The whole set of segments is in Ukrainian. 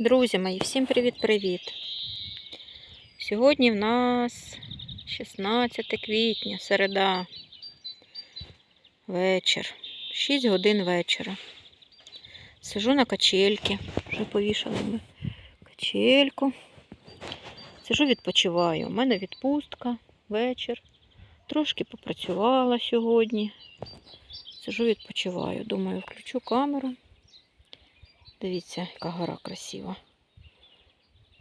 Друзі мої, всім привіт-привіт! Сьогодні в нас 16 квітня, середа, вечір, 6 годин вечора. Сижу на качельці, вже повішали ми качельку. Сижу, відпочиваю. У мене відпустка, вечір. Трошки попрацювала сьогодні. Сижу, відпочиваю. Думаю, включу камеру. Дивіться, яка гора красива.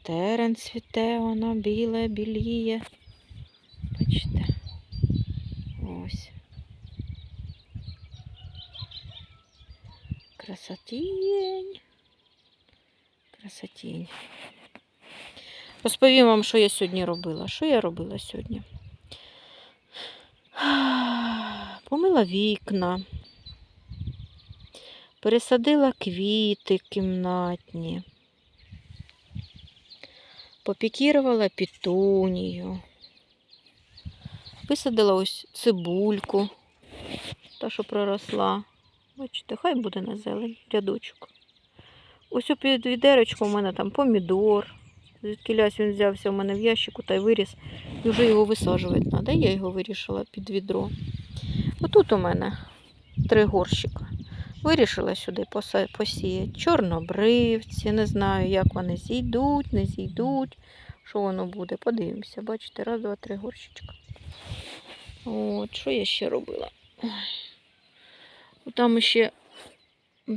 Терен цвіте, вона біле, біліє. Бачите. Ось. Красотінь. Красотінь. Розповім вам, що я сьогодні робила. Що я робила сьогодні? Помила вікна пересадила квіти кімнатні, попікірувала пітунію, висадила ось цибульку, та, що проросла. Бачите, хай буде на зелень, рядочок. Ось під відерочком у мене там помідор. Звідкілясь він взявся у мене в ящику та й виріс. І вже його висаджувати треба. Я його вирішила під відро. Отут у мене три горщика. Вирішила сюди посіяти чорнобривці. Не знаю, як вони зійдуть, не зійдуть. Що воно буде? Подивимося. Бачите, раз, два, три горщичка. От, що я ще робила? Там ще,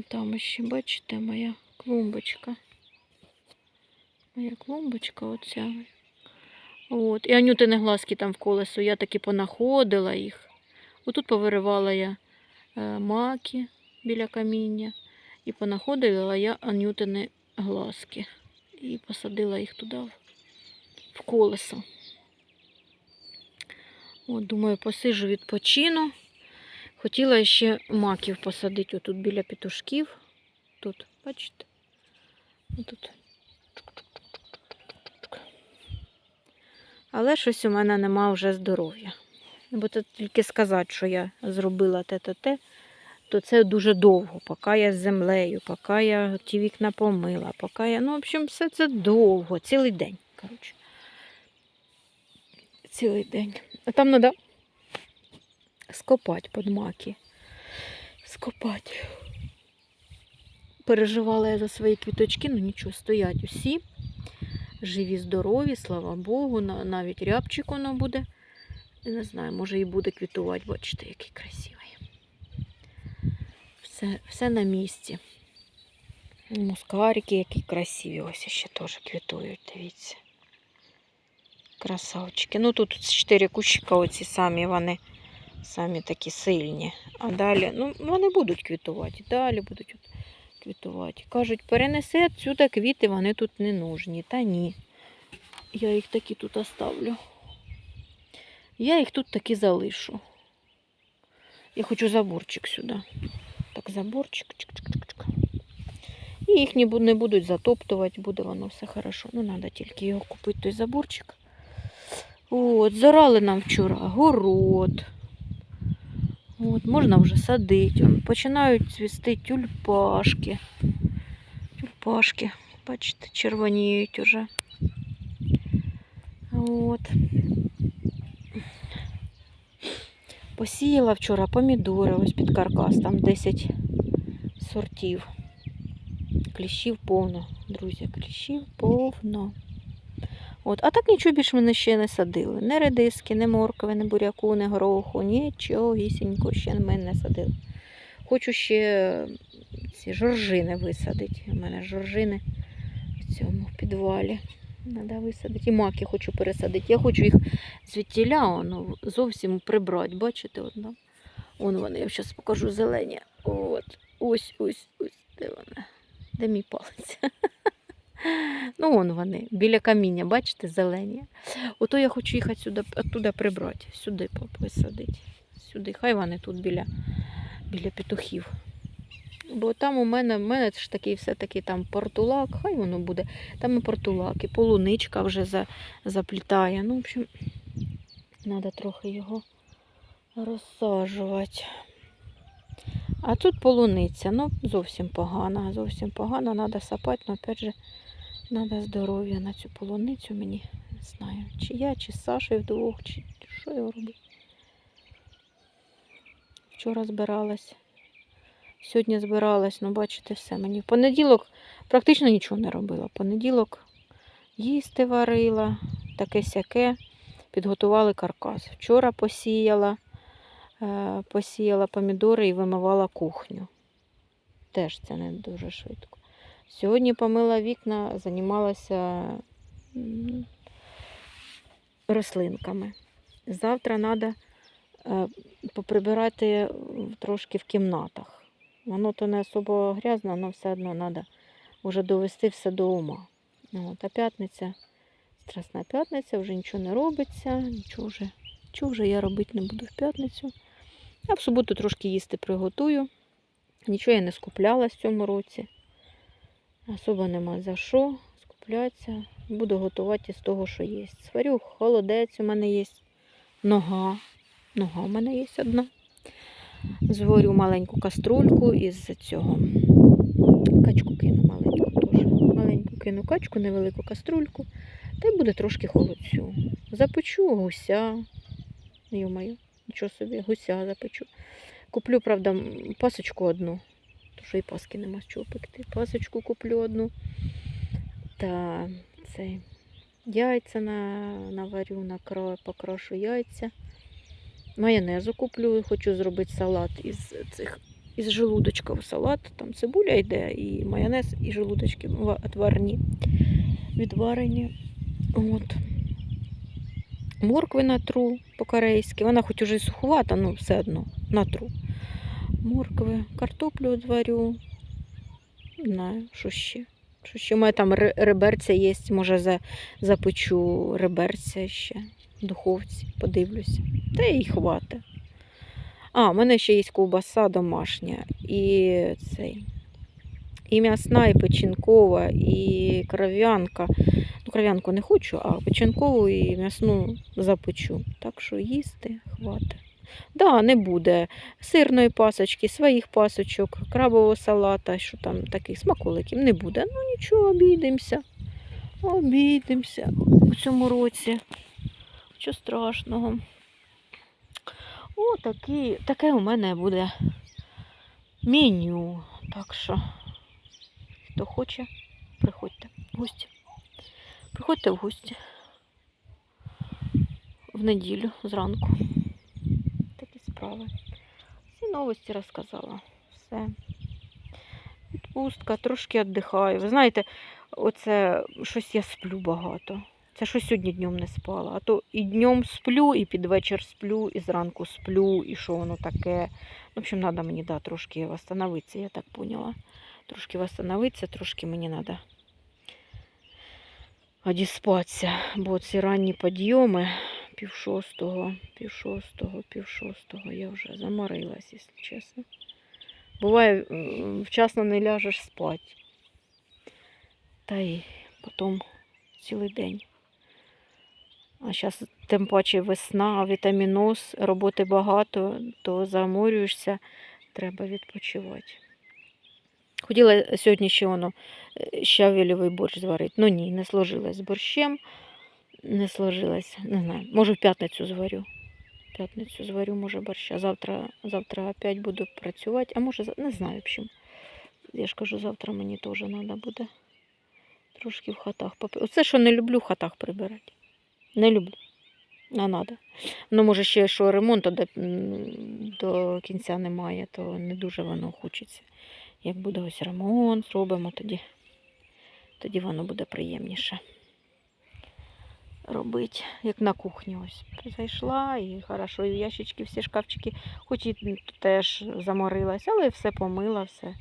там ще, бачите, моя клумбочка. Моя клумбочка оця. От. І анютини глазки там в колесо. Я таки понаходила їх. Отут повиривала я е, маки біля каміння. І понаходила я анютини глазки. І посадила їх туди в- колесо. От, думаю, посижу, відпочину. Хотіла ще маків посадити отут біля петушків. Тут, бачите? Отут. Але щось у мене нема вже здоров'я. Бо це тільки сказати, що я зробила те-те-те, то це дуже довго, поки я з землею, поки я ті вікна помила, поки я. Ну, в общем, все це довго, цілий день. коротше. Цілий день. А там треба скопати під маки. Скопати. Переживала я за свої квіточки, ну нічого, стоять усі. Живі, здорові, слава Богу. Навіть рябчик воно буде. Не знаю, може і буде квітувати, бачите, який красивий. Все, все на місці. Мускарики, які красиві. Ось ще теж квітують, дивіться. Красавчики. Ну тут чотири кущика, оці самі вони самі такі сильні. А далі, ну, вони будуть квітувати. Далі будуть квітувати. Кажуть, перенеси отсюди квіти, вони тут не нужні. Та ні. Я їх такі тут оставлю. Я їх тут таки залишу. Я хочу заборчик сюди. Так, заборчик. Чик-чик-чик-чик. І їх не бу- не будуть затоптувати, буде воно все хорошо. Ну, треба тільки його купити, той заборчик. От, зарали нам вчора город. От, можна вже садити. Починають цвісти тюльпашки. Тюльпашки, бачите, червоніють уже. От. Посіяла вчора помідори ось під каркас, там 10 сортів. Кліщів повно, друзі, кліщів повно. От, а так нічого більше мене ще не садили. Не редиски, не моркви, не буряку, не гороху, нічого гісінько ще ми не садили. Хочу ще ці жоржини висадити. У мене жоржини в цьому підвалі. Треба висадити. І маки хочу пересадити. Я хочу їх звідтіля зовсім прибрати. Бачите, от. Вон вони, я зараз покажу зелені. От. Ось, ось, ось. Де вони? Де мій палець? Ну, вон вони, біля каміння, бачите, зелені. Ото я хочу їх отсюди, оттуда прибрати, сюди висадити. Сюди. Хай вони тут біля, біля петухів. Бо там у мене, в мене ж такий все-таки там портулак, хай воно буде. Там і портулак, і полуничка вже за, заплітає. Ну, в общем, треба трохи його розсаджувати. А тут полуниця. Ну, зовсім погана. Зовсім погана. Треба сапати, але опять же, треба здоров'я на цю полуницю мені. Не знаю, чи я, чи з Сашою вдвох, чи що я роблю. Вчора збиралась. Сьогодні збиралась, ну бачите, все. Мені в понеділок практично нічого не робила. В понеділок їсти варила, таке сяке. Підготували каркас. Вчора посіяла, е, посіяла помідори і вимивала кухню. Теж це не дуже швидко. Сьогодні помила вікна, займалася рослинками. Завтра треба поприбирати трошки в кімнатах. Воно то не особо грязне, але все одно треба вже довести все до ума. От, а п'ятниця, страсна п'ятниця, вже нічого не робиться, нічого вже, нічого вже я робити не буду в п'ятницю. А в суботу трошки їсти приготую. Нічого я не скупляла в цьому році. Особо нема за що скуплятися. Буду готувати з того, що є. Сварю холодець у мене є. Нога. Нога у мене є одна. Зварю маленьку каструльку із цього. Качку кину маленьку теж. Маленьку кину качку, невелику каструльку. Та й буде трошки холодцю. Запечу гуся. Йо-моє, нічого собі, гуся запечу. Куплю, правда, пасочку одну. То що і паски нема з чого пекти. Пасочку куплю одну. Та цей яйця наварю, накро, покрошу яйця. Майонезу куплю, хочу зробити салат із цих із желудочків салат. Там цибуля йде, і майонез, і желудочки ва- отварні, відварені. От. Моркви натру по-корейськи. Вона хоч уже й суховата, але все одно натру. Моркви, картоплю зварю. Не знаю, що ще. Що ще? У мене там реберця є, може запечу реберця ще духовці, подивлюся. Та й хватить. А, в мене ще є ковбаса домашня. І цей. І м'ясна, і печінкова, і кров'янка. Ну, кров'янку не хочу, а печінкову і м'ясну запечу. Так що їсти хватить. Да, не буде сирної пасочки, своїх пасочок, крабового салата, що там таких смаколиків не буде. Ну нічого, обійдемося. Обійдемося у цьому році. Що страшного. О, такі, таке у мене буде меню. Так що, хто хоче, приходьте в гості. Приходьте в гості в неділю зранку. Такі справи. Всі новості розказала. Все. Відпустка, трошки віддихаю. Ви знаєте, оце щось я сплю багато. Це що сьогодні днем не спала. А то і днем сплю, і під вечір сплю, і зранку сплю, і що воно таке. В общем, треба мені да, трошки восстановитися, я так поняла. Трошки восстановитися, трошки мені треба одіспатися. Бо ці ранні підйоми пів шостого, пів шостого, пів шостого, я вже заморилась, якщо чесно. Буває, вчасно не ляжеш спати. Та й потім цілий день. А зараз тим паче весна, вітаміноз, роботи багато, то заморюєшся, треба відпочивати. Хотіла сьогодні ще воно е, щавелевий борщ зварити. Ну ні, не сложилось з борщем. Не сложилось. Не знаю. Може в п'ятницю зварю. В п'ятницю зварю, може, борща. Завтра, завтра опять буду працювати. А може, не знаю, в общем. Я ж кажу, завтра мені теж треба буде трошки в хатах попри. Оце, що не люблю в хатах прибирати. Не люблю. А треба. Ну, може, ще що ремонту до, до кінця немає, то не дуже воно хочеться. Як буде ось ремонт, зробимо, тоді, тоді воно буде приємніше робити. Як на кухні ось. Зайшла і хорошо, і ящички, всі шкафчики, хоч і теж заморилась, але все помила, все.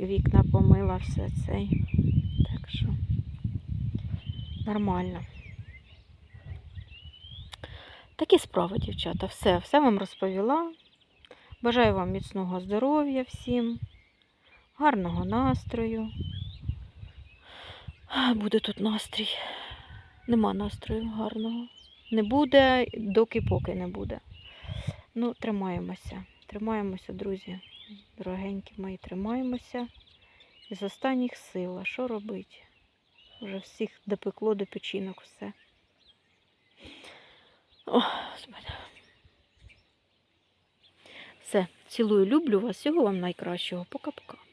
Вікна помила, все цей. Так що нормально. Такі справи, дівчата. Все, все вам розповіла. Бажаю вам міцного здоров'я всім, гарного настрою. Буде тут настрій. Нема настрою гарного. Не буде, доки поки не буде. Ну, тримаємося. Тримаємося, друзі. Дорогенькі мої, тримаємося. Із останніх сил. А що робити? Вже всіх допекло до печінок все. О. Все, цілую, люблю вас. Всього вам найкращого. Пока-пока.